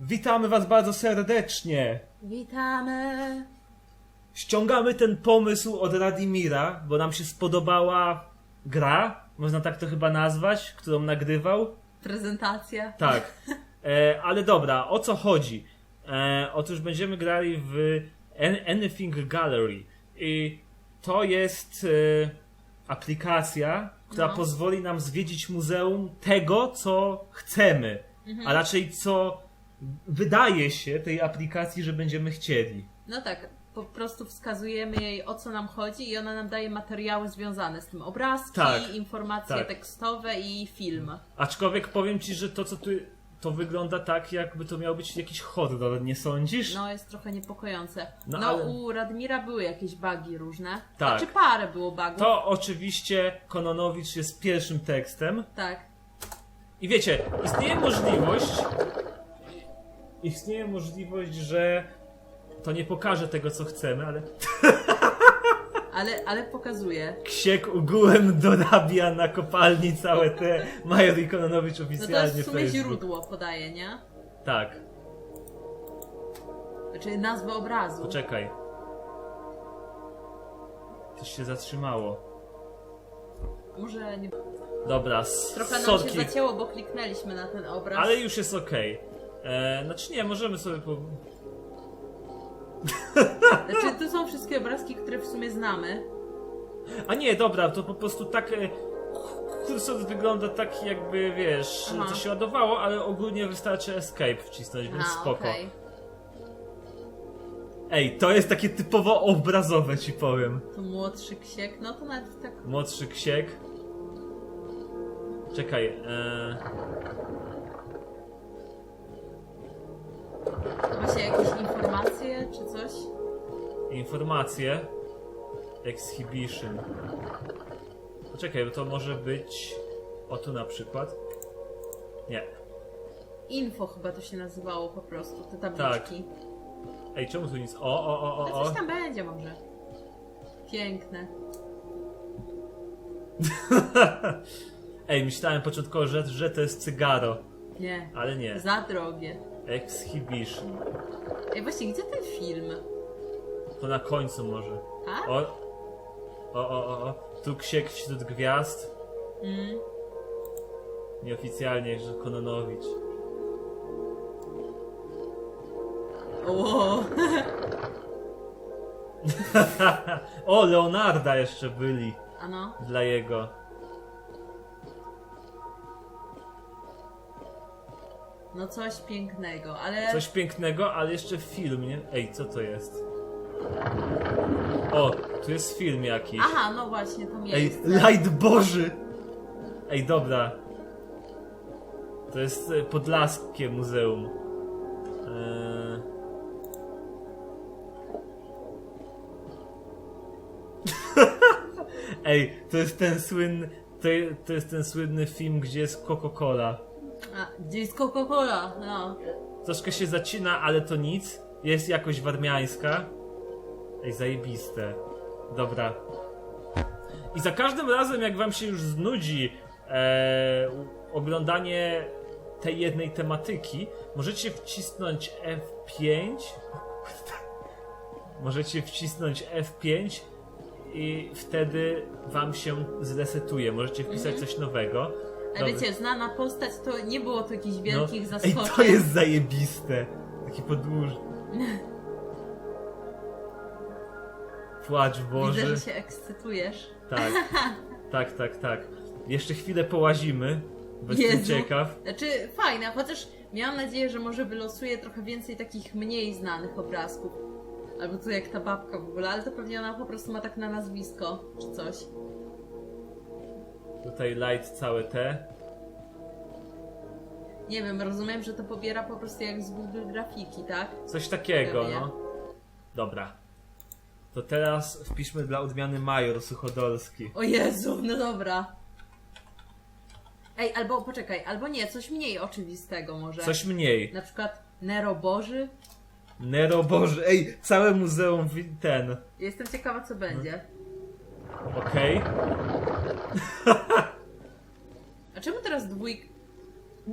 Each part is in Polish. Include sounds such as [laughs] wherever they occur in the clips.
Witamy Was bardzo serdecznie. Witamy. Ściągamy ten pomysł od Radimira, bo nam się spodobała gra, można tak to chyba nazwać, którą nagrywał. Prezentacja. Tak. [laughs] E, ale dobra, o co chodzi? E, otóż będziemy grali w An- Anything Gallery. I to jest e, aplikacja, która No. pozwoli nam zwiedzić muzeum tego, co chcemy, a raczej co wydaje się tej aplikacji, że będziemy chcieli. No tak, po prostu wskazujemy jej o co nam chodzi i ona nam daje materiały związane z tym. Obrazki, Tak, informacje tak. tekstowe i film. Aczkolwiek powiem ci, że to, co tu. To wygląda tak, jakby to miał być jakiś horror, nie sądzisz? No jest trochę niepokojące. No, No, ale- u Radmira były jakieś bugi różne. Tak. Znaczy parę było bugów. To oczywiście Kononowicz jest pierwszym tekstem. Tak. I wiecie, istnieje możliwość. Istnieje możliwość, że to nie pokaże tego, co chcemy, ale Ale, ale pokazuje. Ksiek ogółem dorabia na kopalni całe te Major i Kononowicz No to oficjalnie jest w sumie Facebook. źródło podaje, nie? Tak, Znaczy nazwę obrazu. poczekaj. Coś się zatrzymało. Może nie... Dobra, Trochę nam sorki, się zacięło, bo kliknęliśmy na ten obraz. ale już jest okej. E, Znaczy nie, możemy sobie po... [laughs] Znaczy tu są wszystkie obrazki, które w sumie znamy. A nie, dobra, to po prostu tak. e, Kursor wygląda tak, jakby wiesz, Aha. to się ładowało, ale ogólnie wystarczy escape wcisnąć, więc A, spoko. okej. Ej, to jest takie typowo obrazowe, ci powiem. To młodszy ksiek, no to nawet tak. Młodszy ksiek. Czekaj, e... Właśnie jakieś informacje czy coś? informacje. Exhibition. Poczekaj, bo to może być. O tu na przykład. Nie. Info chyba to się nazywało po prostu, te tabliczki. Ej, czemu tu nic? O, o, o, No o, o. coś tam będzie może. Piękne. [laughs] Ej, myślałem początkowo, że, że to jest cygaro, Nie. ale nie. Za drogie. Exhibition. Ej, właśnie, gdzie ten film? To na końcu może. A? O, o, o, o, o. Tu ksiek wśród gwiazd. Mm. Nieoficjalnie, że Kononowicz. O, [laughs] o, Leonarda jeszcze byli ano. dla jego. No coś pięknego, ale... Coś pięknego, ale jeszcze film, nie? Ej, co to jest? O, tu jest film jakiś. Aha, no właśnie, to Ej, miejsce. light boży! Ej, dobra. To jest e, Podlaskie Muzeum. Eee... [laughs] Ej, to jest ten słynny. To, to jest ten słynny film, gdzie jest Coca-Cola. A, gdzie jest Coca-Cola? No. Troszkę się zacina, ale to nic. Jest jakoś warmiańska. Ej, zajebiste. Dobra. I za każdym razem, jak wam się już znudzi e, oglądanie tej jednej tematyki, możecie wcisnąć F5. Możecie wcisnąć F5 i wtedy wam się zresetuje. Możecie wpisać coś nowego. Ale Dobra. wiecie, znana postać to nie było to jakichś wielkich No, Ej, zaskoczeń. to jest zajebiste. Taki podłuż. [laughs] Płacz Widzę, Boży. że się ekscytujesz. Tak. [laughs] Tak, tak, tak. Jeszcze chwilę połazimy. Bo jestem ciekaw. Znaczy, fajne, chociaż miałam nadzieję, że może wylosuje trochę więcej takich mniej znanych obrazków. Albo tu jak ta babka w ogóle, ale to pewnie ona po prostu ma tak na nazwisko, czy coś. Tutaj light całe te. Nie wiem, rozumiem, że to pobiera po prostu jak z Google Grafiki, tak? Coś takiego, Pewnie. no. Dobra. To teraz wpiszmy dla odmiany Major Suchodolski. O Jezu, no dobra. Ej, albo poczekaj, albo nie, coś mniej oczywistego może. Coś mniej. Na przykład Nero Boży. Nero Boże. Ej, całe muzeum wi- ten. Jestem ciekawa, co będzie. Okej. [laughs] A czemu teraz dwójk... [laughs]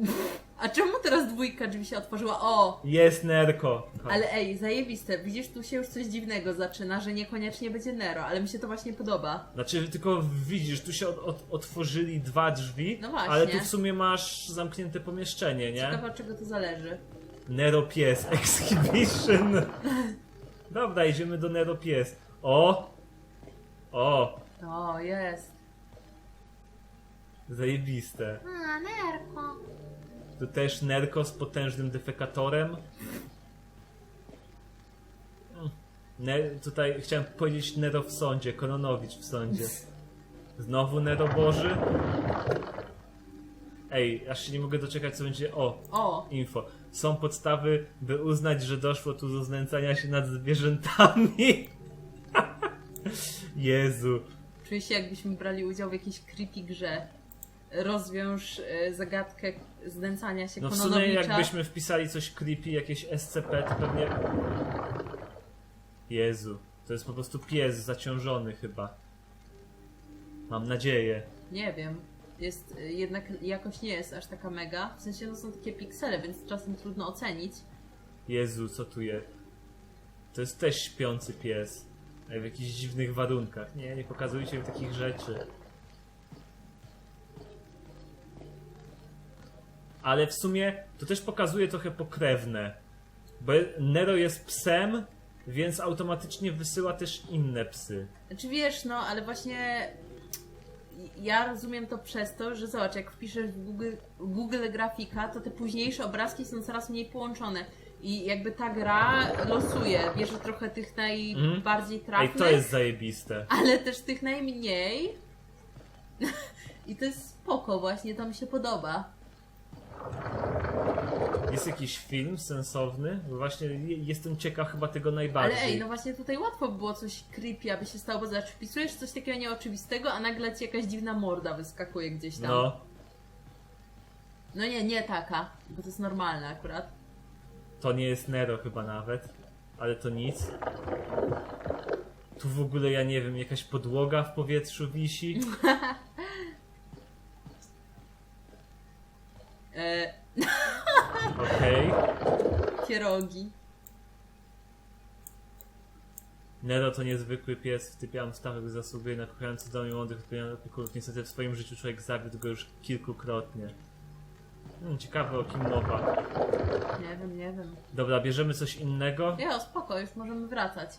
A czemu teraz dwójka drzwi się otworzyła? O! Jest Nerko. Chodź. Ale ej, zajebiste. Widzisz, tu się już coś dziwnego zaczyna, że niekoniecznie będzie Nero, ale mi się to właśnie podoba. Znaczy, tylko widzisz, tu się od, od, otworzyli dwa drzwi, No właśnie. ale tu w sumie masz zamknięte pomieszczenie, nie? Ciekawe, od czego to zależy. Nero Pies [laughs] Exhibition. Dobra, idziemy do Nero Pies. O! O! O, jest. Zajebiste. A, Nerko. Tu też Nerko z potężnym defekatorem. Mm. Ne tutaj chciałem powiedzieć Nero w sądzie, Kononowicz w sądzie. Znowu Nero Boży. Ej, aż się nie mogę doczekać co będzie. O, O, info. Są podstawy, by uznać, że doszło tu do znęcania się nad zwierzętami. [laughs] Jezu. czuję się jakbyśmy brali udział w jakiejś creepy grze. Rozwiąż e, zagadkę znęcania się No w sumie Kononowicza. jakbyśmy wpisali coś creepy, jakieś SCP, to pewnie... Jezu. To jest po prostu pies zaciążony chyba. Mam nadzieję. Nie wiem. Jest, y, jednak jakoś nie jest aż taka mega. W sensie no są takie piksele, więc czasem trudno ocenić. Jezu, co tu jest? To jest też śpiący pies. Ej, w jakichś dziwnych warunkach. Nie, nie pokazujcie mi takich rzeczy. Ale w sumie to też pokazuje trochę pokrewne. Bo Nero jest psem, więc automatycznie wysyła też inne psy. Znaczy wiesz, no ale właśnie ja rozumiem to przez to, że zobacz, jak wpiszesz w Google, Google grafika, to te późniejsze obrazki są coraz mniej połączone. I jakby ta gra losuje, bierze trochę tych najbardziej Ej, trafnych, to jest zajebiste. ale też tych najmniej. [laughs] I to jest spoko właśnie, to mi się podoba. Jest jakiś film sensowny? Bo właśnie je- jestem ciekaw chyba tego najbardziej. Ale ej, no właśnie tutaj łatwo by było coś creepy, aby się stało, bo zobacz, wpisujesz coś takiego nieoczywistego, a nagle ci jakaś dziwna morda wyskakuje gdzieś tam. No, No nie, nie taka, bo to jest normalne akurat. to nie jest Nero chyba nawet, ale to nic. Tu w ogóle ja nie wiem, jakaś podłoga w powietrzu wisi. [laughs] E, [laughs] Okej. pierogi. Nero to niezwykły pies, wtypiałam stawek zasługuje na kochający dom i młodych opiekunów. Niestety w swoim życiu człowiek zawiódł go już kilkukrotnie. Hmm, ciekawe o kim mowa. Nie wiem, nie wiem. Dobra, bierzemy coś innego? Jo, spoko, już możemy wracać.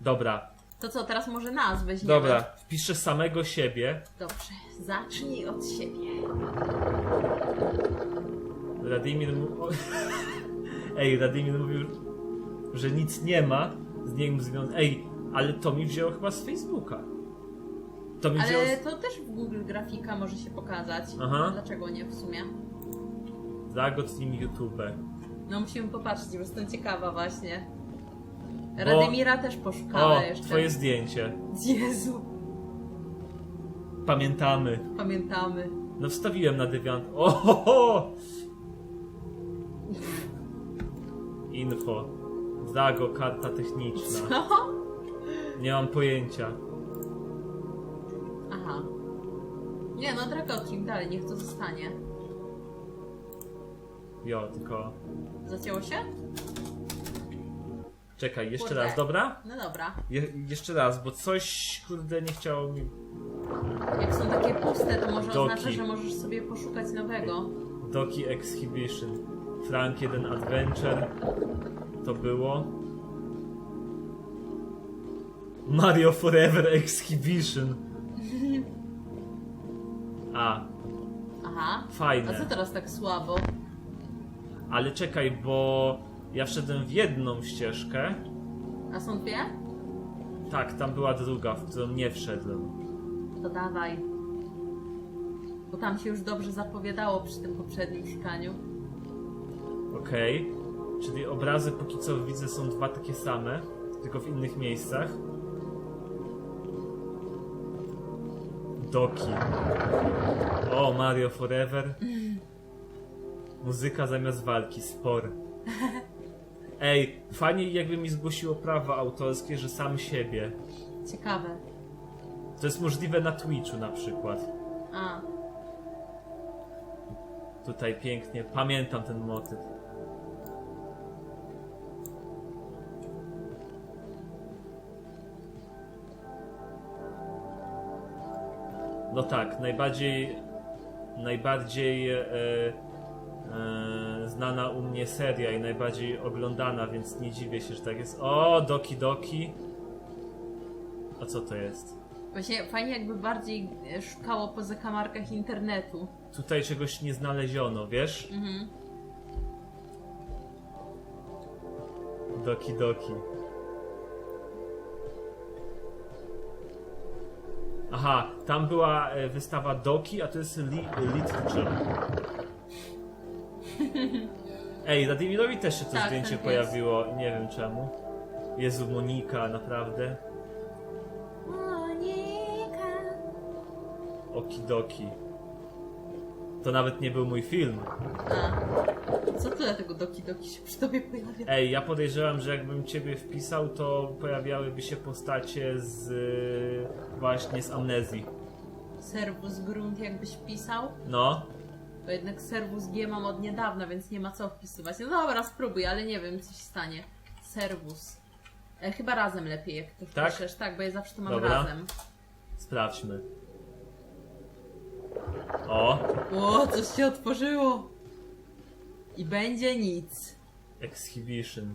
Dobra, To co, teraz może nas weźmiemy? dobra. Wpiszę samego siebie. Dobrze, zacznij od siebie. Radimir mu... [laughs] Ej, Radimir mówił, że nic nie ma z nim związanego. Ej, ale to mi wzięło chyba z Facebooka. To mi wzięło Ale z... to też w Google grafika może się pokazać. Aha. Dlaczego nie w sumie? Zagot nim YouTube. No musimy popatrzeć, bo jestem ciekawa właśnie. Radymira też poszukała O, jeszcze. twoje zdjęcie. [laughs] Jezu, Pamiętamy. pamiętamy. No wstawiłem na dywan. O, Info. Zago, karta techniczna. Co? Nie mam pojęcia. Aha. Nie no, Dragotrim dalej, niech to zostanie. Jo, tylko... Zacięło się? Czekaj, jeszcze Kurde. raz, dobra? No dobra. Je jeszcze raz, bo coś, kurde, nie chciało mi... Jak są takie puste, to może Doki. oznacza, że możesz sobie poszukać nowego. Doki Exhibition. Frank 1 Adventure. To było. Mario Forever Exhibition. [laughs] A, Aha. A fajne. co teraz tak słabo? Ale czekaj, bo ja wszedłem w jedną ścieżkę. A są dwie? Tak, tam była druga, w którą nie wszedłem. To dawaj. Bo tam się już dobrze zapowiadało przy tym poprzednim szukaniu. Okej. Czyli obrazy póki co widzę są dwa takie same, tylko w innych miejscach. Doki. O, Mario Forever. Muzyka zamiast walki, spor. Ej, fajnie jakby mi zgłosiło prawa autorskie, że sam siebie. Ciekawe. To jest możliwe na Twitchu na przykład. A. Tutaj pięknie. Pamiętam ten motyw. No tak, najbardziej najbardziej e, e, znana u mnie seria i najbardziej oglądana, więc nie dziwię się, że tak jest. O, Doki Doki. A co to jest? Właśnie fajnie jakby bardziej szukało po zakamarkach internetu. Tutaj czegoś nie znaleziono, wiesz? Mhm. Doki Doki. Aha, tam była e, wystawa Doki, a to jest li, Literature. [laughs] Ej, Radimirowi też się to Tak, zdjęcie tak jest. pojawiło, nie wiem czemu. Jezu, Monika, naprawdę. Monika. Okidoki. To nawet nie był mój film. A. Co tyle tego Doki Doki się przy tobie pojawia? Ej, ja podejrzewam, że jakbym ciebie wpisał, to pojawiałyby się postacie z... y, właśnie z amnezji. Serwus grunt jakbyś pisał? No, Bo jednak serwus G mam od niedawna, więc nie ma co wpisywać. No dobra, spróbuj, ale nie wiem, co się stanie. Serwus. E, chyba razem lepiej, jak to Tak? wpiszesz. Tak, bo ja zawsze to mam Dobra. razem. sprawdźmy. O, O, coś się otworzyło. I będzie nic. exhibition.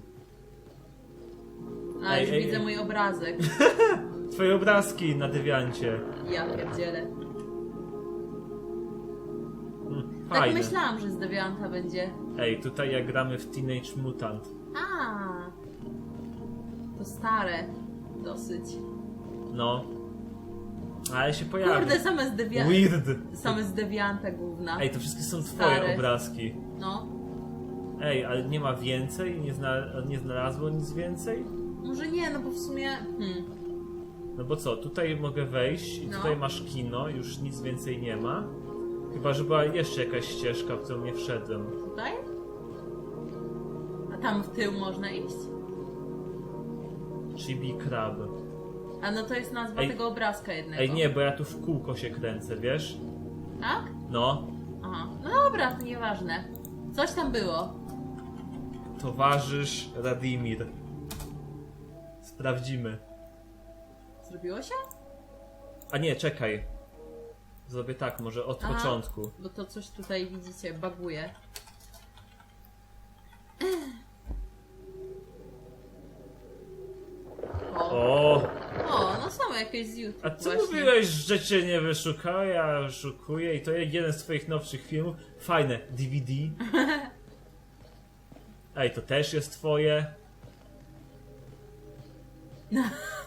A, Ej, już ej, widzę ej. mój obrazek. [laughs] Twoje obrazki na dywiancie. Ja pierdzielę. Hmm, Tak Fajne. myślałam, że z Devianta będzie. Ej, tutaj jak gramy w Teenage Mutant. A, to stare. Dosyć. No. Ale się pojawi. Kurde, same z Devianta. Weird. Same z Devianta główna. Ej, to wszystkie są twoje Stare. obrazki. No. Ej, ale nie ma więcej? Nie, zna, nie znalazło nic więcej? Może nie, no bo w sumie. Hmm. No bo co, tutaj mogę wejść i No. tutaj masz kino, już nic więcej nie ma. Chyba, że była jeszcze jakaś ścieżka, w którą nie wszedłem. Tutaj? A tam w tył można iść? Chibi Crab. A no to jest nazwa Ej. tego obrazka jednego. Ej, nie, bo ja tu w kółko się kręcę, wiesz? Tak? No, Aha. No dobra, to nieważne. Coś tam było. towarzysz Radimir. Sprawdzimy. Zrobiło się? A nie, czekaj. Zrobię tak, może od Aha. początku. Bo to coś tutaj widzicie, baguje. O, O, jakieś z YouTube a co właśnie. mówiłeś, że cię nie wyszukał? Ja szukuję i to jeden z twoich nowszych filmów. Fajne, DVD. [laughs] Ej, to też jest twoje.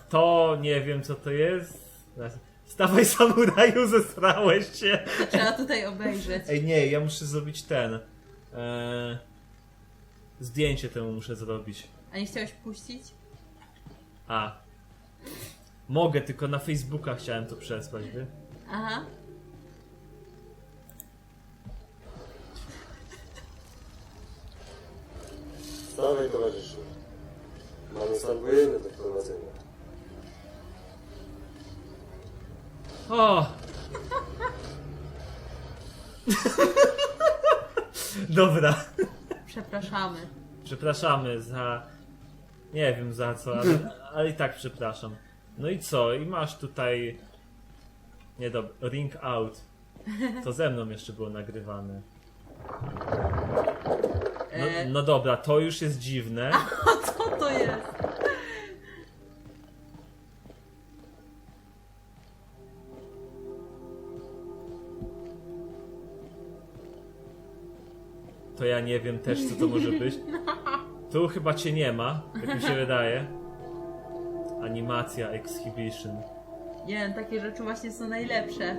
To nie wiem co to jest. Stawaj samuraju, [laughs] zesrałeś się. Trzeba tutaj obejrzeć. Ej, nie, ja muszę zrobić ten. E, zdjęcie temu muszę zrobić. A nie chciałeś puścić? A. Mogę, tylko na Facebooka chciałem to przesłać, wie? Aha. Stawaj towarzyszu. Mamy stan wojenny do wprowadzenia. O! [laughs] Dobra. Przepraszamy. Przepraszamy za. Nie wiem za co, ale, ale i tak przepraszam. No i co? I masz tutaj. Nie dobra. Ring out. To ze mną jeszcze było nagrywane. No, E, no dobra, to już jest dziwne. [laughs] co to jest? To ja nie wiem też, co to może być. [laughs] Tu chyba cię nie ma, jak mi się wydaje. Animacja, exhibition. Nie wiem, takie rzeczy właśnie są najlepsze.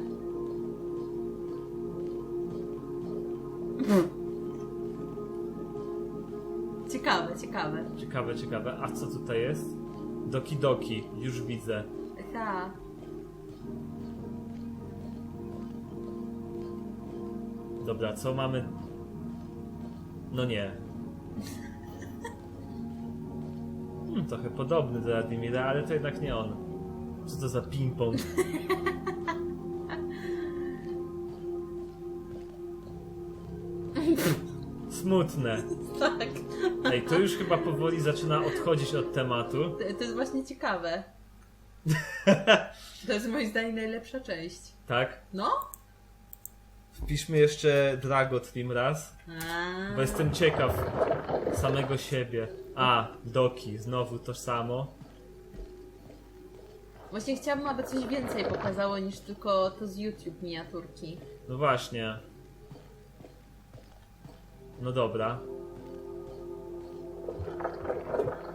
Ciekawe, ciekawe. Ciekawe, ciekawe. A co tutaj jest? Doki Doki, już widzę. Tak. Dobra, co mamy? No nie. Hmm, trochę podobny do Radimira, ale to jednak nie on. Co to za ping-pong? [laughs] smutne. Tak. Ej, to już chyba powoli zaczyna odchodzić od tematu. To, to jest właśnie ciekawe. [laughs] To jest moim zdaniem najlepsza część. Tak? No? Wpiszmy jeszcze Drago Trim raz, A, bo jestem ciekaw samego siebie. A, Doki, znowu to samo. Właśnie chciałabym, aby coś więcej pokazało niż tylko to z YouTube miniaturki. No właśnie. No dobra.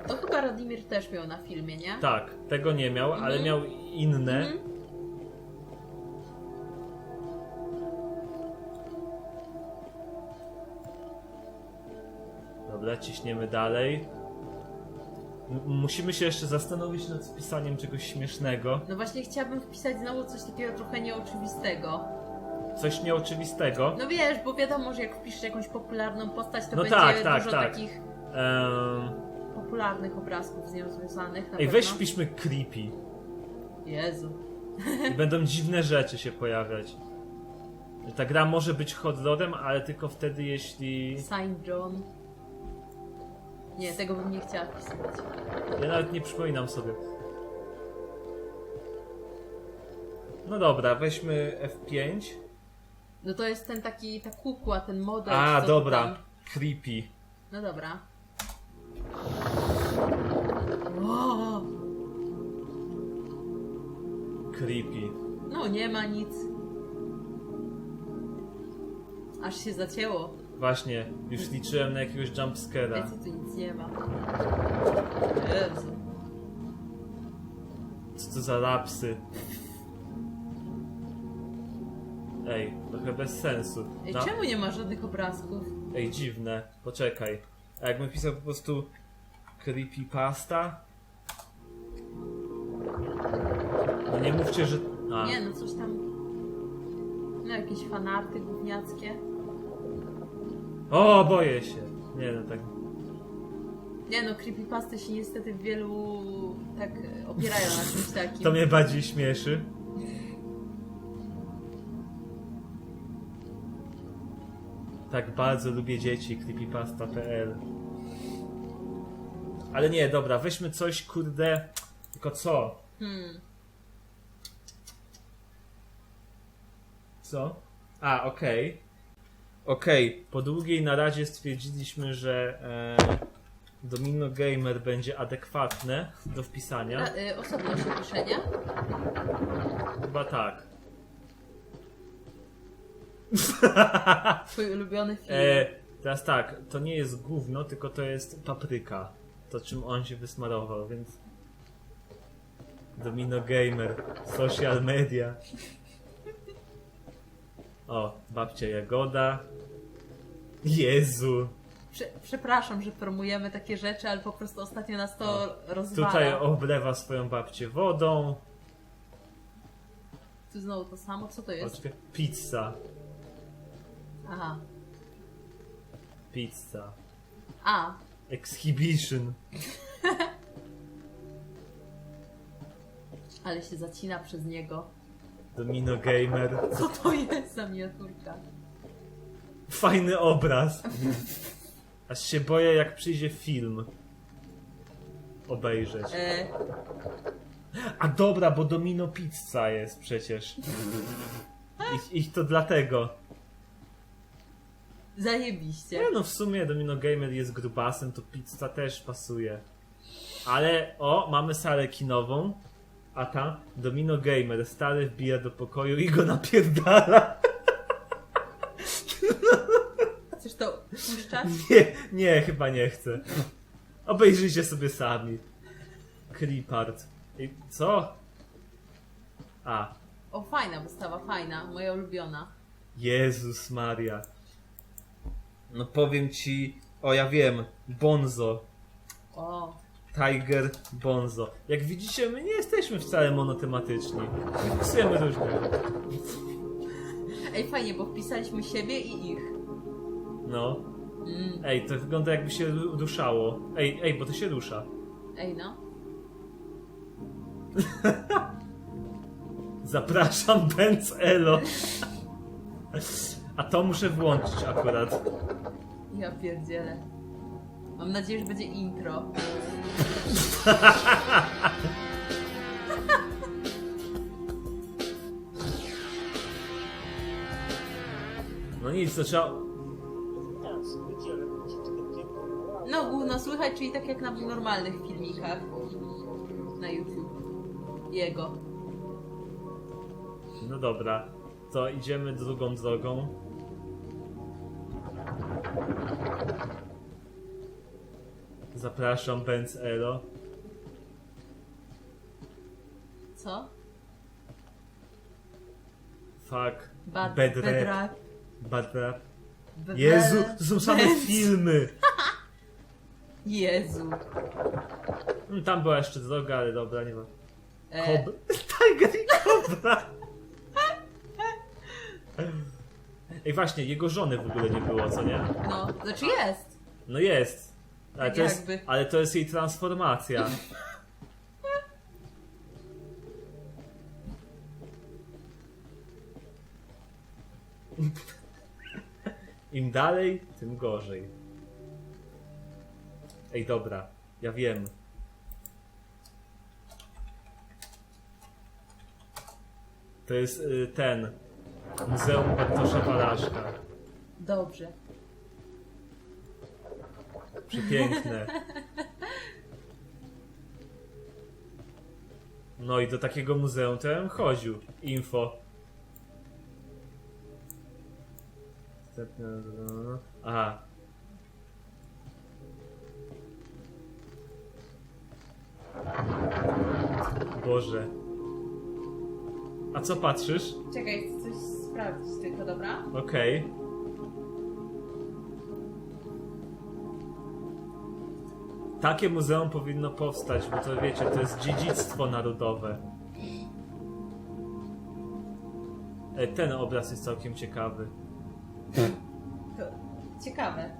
To chyba Radimir też miał na filmie, nie? Tak, tego nie miał, ale Mhm. miał inne. Mhm. Dobra, ciśniemy dalej. M- musimy się jeszcze zastanowić nad wpisaniem czegoś śmiesznego. No właśnie chciałabym wpisać znowu coś takiego trochę nieoczywistego. Coś nieoczywistego. No wiesz, bo wiadomo, że jak wpiszesz jakąś popularną postać, to No będzie tak, tak, dużo tak. takich Ehm, popularnych obrazków z nią związanych. Ej, pewno. weź wpiszmy creepy. Jezu. I będą dziwne rzeczy się pojawiać. Ta gra może być horrorem, ale tylko wtedy, jeśli. Saint John. Nie, tego bym nie chciała wpisać. Ja nawet nie przypominam sobie. No dobra, weźmy F5. No to jest ten taki, ta kukła, ten model. A, co dobra. Tam... Creepy. No dobra. O, Creepy. no nie ma nic. Aż się zacięło. Właśnie, już liczyłem na jakiegoś jumpscare'a. Wiecie, tu nic nie ma. Jezu. Co to za lapsy? Ej, trochę bez sensu. Ej, Na- czemu nie ma żadnych obrazków? Ej, dziwne. Poczekaj. A jakbym pisał po prostu creepypasta? No nie mówcie, że... A, Nie, no coś tam. No jakieś fanarty gówniackie. O, boję się. Nie no, tak... Nie no, creepypasty się niestety w wielu tak e, opierają na czymś takim. To mnie bardziej śmieszy. Tak bardzo lubię dzieci, creepypasta.pl Ale nie, dobra, weźmy coś, kurde... Tylko co? Hmm. Co? A, okej. Okej, po długiej naradzie stwierdziliśmy, że e, Domino Gamer będzie adekwatne do wpisania. A, y, osobno się pisze, nie? Chyba tak. [laughs] Twój ulubiony film. E, teraz tak, to nie jest gówno, tylko to jest papryka. To czym on się wysmarował, więc. Domino Gamer, social media. O, babcia Jagoda. Jezu. Prze przepraszam, że promujemy takie rzeczy, ale po prostu ostatnio nas to rozwala. Tutaj oblewa swoją babcię wodą. Tu znowu to samo, co to jest? Pizza. Aha. Pizza. A, Exhibition. [laughs] ale się zacina przez niego. Domino Gamer. Co to jest za miniaturka? Fajny obraz. Aż się boję, jak przyjdzie film. Obejrzeć. E, A dobra, bo Domino Pizza jest przecież. Ich, ich to dlatego. zajebiście. Nie no, w sumie Domino Gamer jest grubasem, to pizza też pasuje. Ale, o, mamy salę kinową. A ta Domino Gamer, stary wbija do pokoju i go napierdala. Chcesz to puszczać? Nie, nie, chyba nie chcę. Obejrzyjcie sobie sami. Creepart. I co? A, O, fajna wystawa, fajna, moja ulubiona. Jezus Maria. No powiem ci, o ja wiem, Bonzo. O, Tiger Bonzo. Jak widzicie, my nie jesteśmy wcale monotematyczni. Wpisujemy różne. ej, fajnie, bo wpisaliśmy siebie i ich. No. Mm, Ej, to wygląda jakby się ru- ruszało. Ej, ej, bo to się rusza. ej, no. [laughs] Zapraszam, Benz Elo. A to muszę włączyć akurat. Ja pierdzielę. Mam nadzieję, że będzie intro. No nic, to trzeba... No, gówno słychać, czyli tak jak na normalnych filmikach na YouTube. Jego. No dobra, to idziemy drugą drogą. Zapraszam, Benz Elo. Co? Fuck. Bad, Bad bad rap. rap. Bad rap. Bad Jezu, to są same filmy. [laughs] Jezu. Mm, Tam była jeszcze droga, ale dobra, nie ma. E, Kob... [laughs] Tiger i Kobra! Ej, właśnie, jego żony w ogóle nie było, co nie? no, znaczy jest. No jest. Ale to jest, jakby. ale to jest jej transformacja. Im dalej, tym gorzej. Ej, dobra, ja wiem. To jest y, ten. Muzeum Bartosza. Dobrze. Przepiękne. No i do takiego muzeum to ja bym chodził. Info. Aha. Boże. A co patrzysz? Czekaj, chcę coś sprawdzić tylko, dobra? Okej. Takie muzeum powinno powstać, bo to wiecie, to jest dziedzictwo narodowe. E, Ten obraz jest całkiem ciekawy. Ciekawe.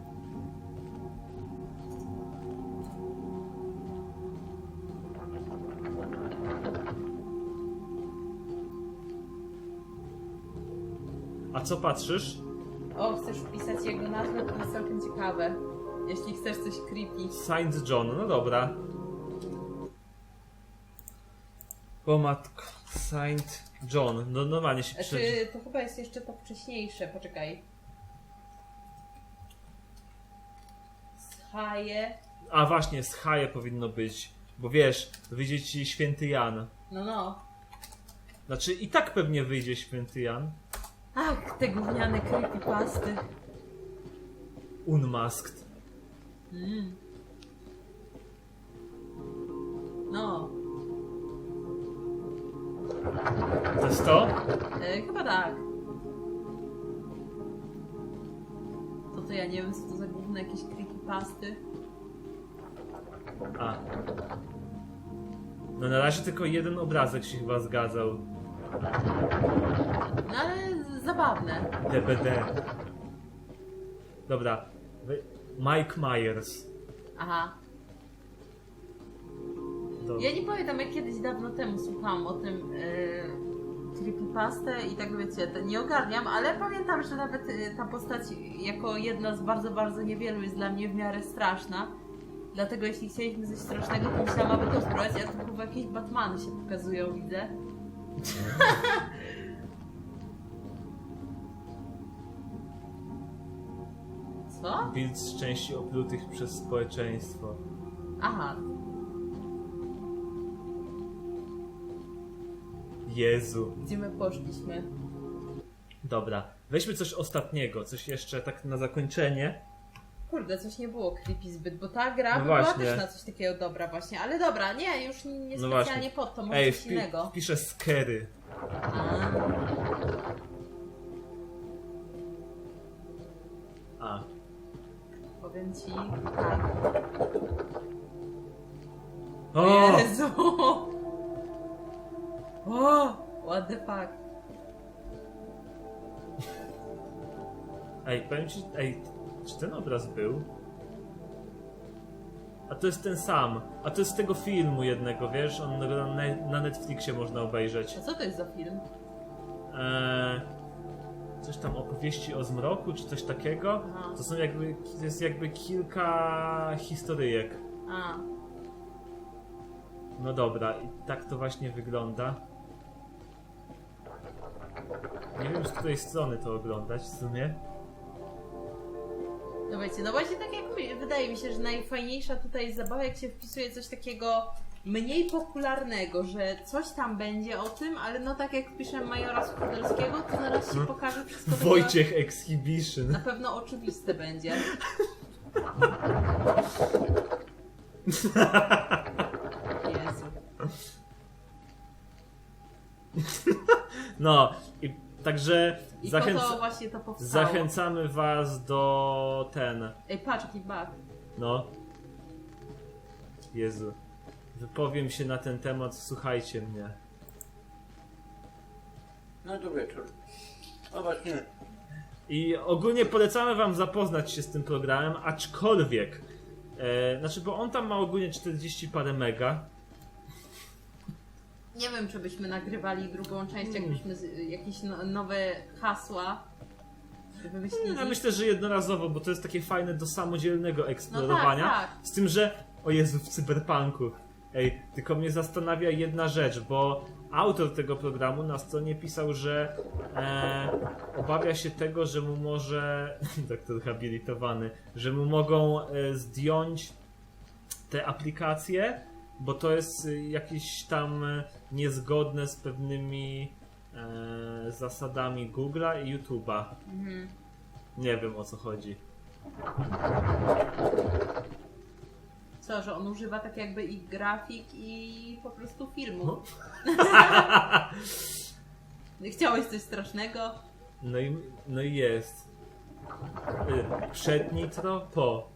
A co patrzysz? O, chcesz wpisać jego nazwę? To jest całkiem ciekawe. Jeśli chcesz coś creepy. Saint John, no dobra. O matko, Saint John. No normalnie się przy... Znaczy, to chyba jest jeszcze to wcześniejsze, poczekaj. Schaje. A właśnie, z Haje powinno być. Bo wiesz, wyjdzie ci święty Jan. No, no. Znaczy i tak pewnie wyjdzie święty Jan. Ach, te gówniane creepypasty. Unmasked. Mm. No, To jest to? e, chyba tak. To to ja nie wiem, co to za gówno jakieś creepypasty. A. No na razie tylko jeden obrazek się chyba zgadzał. No ale z- zabawne. DBD. Dobra. Wy- Mike Myers. Aha. Ja nie pamiętam, jak kiedyś dawno temu słuchałam o tym yy, creepypastę i tak wiecie, to nie ogarniam, ale pamiętam, że nawet y, ta postać jako jedna z bardzo, bardzo niewielu jest dla mnie w miarę straszna. Dlatego jeśli chcieliśmy coś strasznego, to musiałam aby to spróbować, a tu chyba jakieś Batmany się pokazują, widzę. [laughs] Co? Z części oplutych przez społeczeństwo. Aha, Jezu. gdzie my poszliśmy? Dobra. Weźmy coś ostatniego, coś jeszcze tak na zakończenie. Kurde, coś nie było creepy zbyt, bo ta gra No była właśnie. też na coś takiego dobra właśnie, ale dobra, nie, już nie, nie No specjalnie właśnie. pod to, może Ej, coś wpi innego. wpiszę skery. A. powiem ci, tak. O! Jezu! O! What the fuck? Ej, powiem ci, ej, czy ten obraz był? A to jest ten sam. A to jest z tego filmu jednego, wiesz? On na, na Netflixie można obejrzeć. A co to jest za film? Eee, coś tam opowieści o zmroku, czy coś takiego. Aha. To są jakby, to jest jakby kilka historyjek. A, No dobra, i tak to właśnie wygląda. Nie wiem z której strony to oglądać w sumie. no wiecie, no właśnie tak jak wydaje mi się, że najfajniejsza tutaj zabawa, jak się wpisuje coś takiego mniej popularnego, że coś tam będzie o tym, ale no tak jak wpiszę Majora Skródelskiego, to zaraz się pokaże wszystko tego- Wojciech Exhibition. Na pewno oczywiste będzie. Jezu. No, i także I po to zachęca, właśnie to powstało. zachęcamy was do ten, Ej, patrz, jaki bug. no. Jezu. Wypowiem się na ten temat, słuchajcie mnie. No to wieczór. O właśnie, I ogólnie polecamy wam zapoznać się z tym programem, aczkolwiek, e, znaczy, bo on tam ma ogólnie 40 parę mega. Nie wiem, czy byśmy nagrywali drugą część, jakbyśmy z, jakieś no, nowe hasła wymyślili. Ja myślę, że jednorazowo, bo to jest takie fajne do samodzielnego eksplorowania. No tak, tak. Z tym, że. O Jezu, w cyberpunku. Ej, tylko mnie zastanawia jedna rzecz, bo autor tego programu na stronie pisał, że e, obawia się tego, że mu może. [laughs] Doktor habilitowany, że mu mogą e, zdjąć te aplikacje, bo to jest e, jakieś tam niezgodne z pewnymi e, zasadami Google'a i YouTube'a. Mhm. Nie wiem o co chodzi. Co, że on używa tak jakby i grafik, i po prostu filmu. No. [laughs] Chciałeś coś strasznego? No i, no i jest. Y, Przed nitro, po.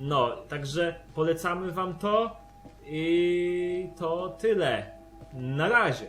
No, także polecamy wam to i to tyle. Na razie.